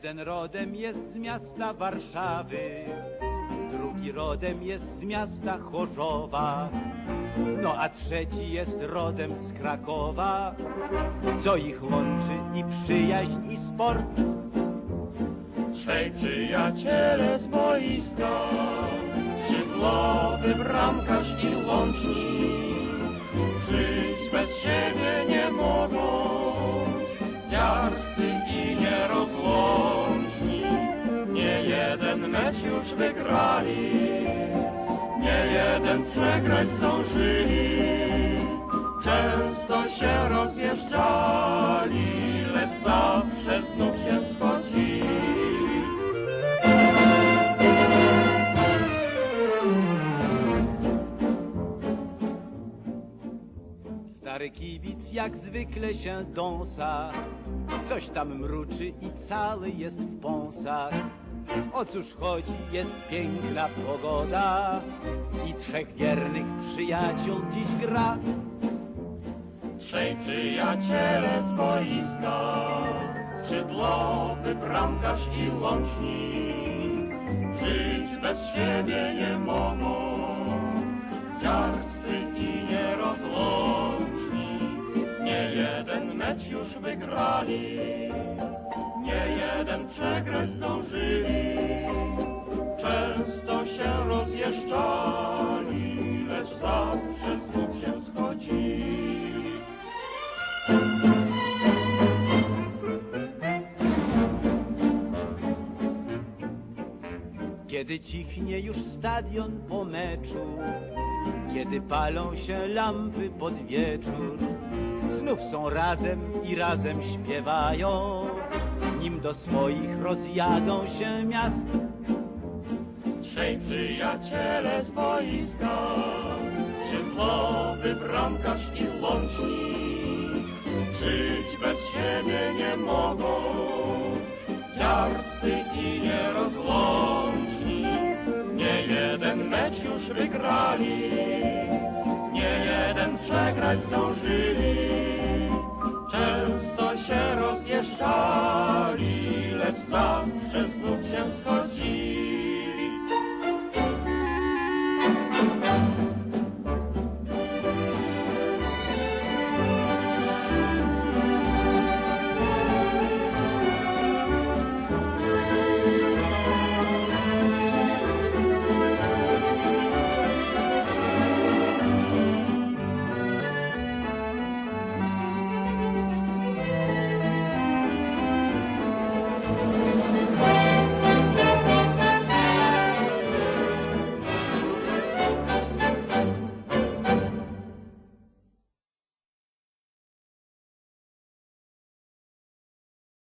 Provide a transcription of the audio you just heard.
Jeden rodem jest z miasta Warszawy, drugi rodem jest z miasta Chorzowa, no a trzeci jest rodem z Krakowa, co ich łączy i przyjaźń i sport. Trzej przyjaciele z boiska, skrzydłowy bramkarz i łącznik. Żyć bez siebie nie mogą, dziarscy i nierozłączni. Już wygrali, nie jeden przegrać zdążyli. Często się rozjeżdżali, lecz zawsze znów się schodzili. Stary kibic jak zwykle się dąsa, coś tam mruczy i cały jest w pąsach. O cóż chodzi, jest piękna pogoda i trzech wiernych przyjaciół dziś gra. Trzej przyjaciele z boiska, skrzydłowy bramkarz i łącznik. Żyć bez siebie nie mogą, dziarscy i nierozłączni. Nie jeden mecz już wygrali, nie jeden przegrać zdążyli. Często się rozjeżdżali, lecz zawsze znów się schodzili. Kiedy cichnie już stadion po meczu, kiedy palą się lampy pod wieczór, znów są razem i razem śpiewają, nim do swoich rozjadą się miast. Trzej przyjaciele z boiska, skrzydłowy bramkarz i łącznik. Żyć bez siebie nie mogą, dziarscy i nierozłączni. Nie jeden mecz już wygrali, jeden przegrać zdążyli. Często się rozjeżdżali, lecz zawsze znów.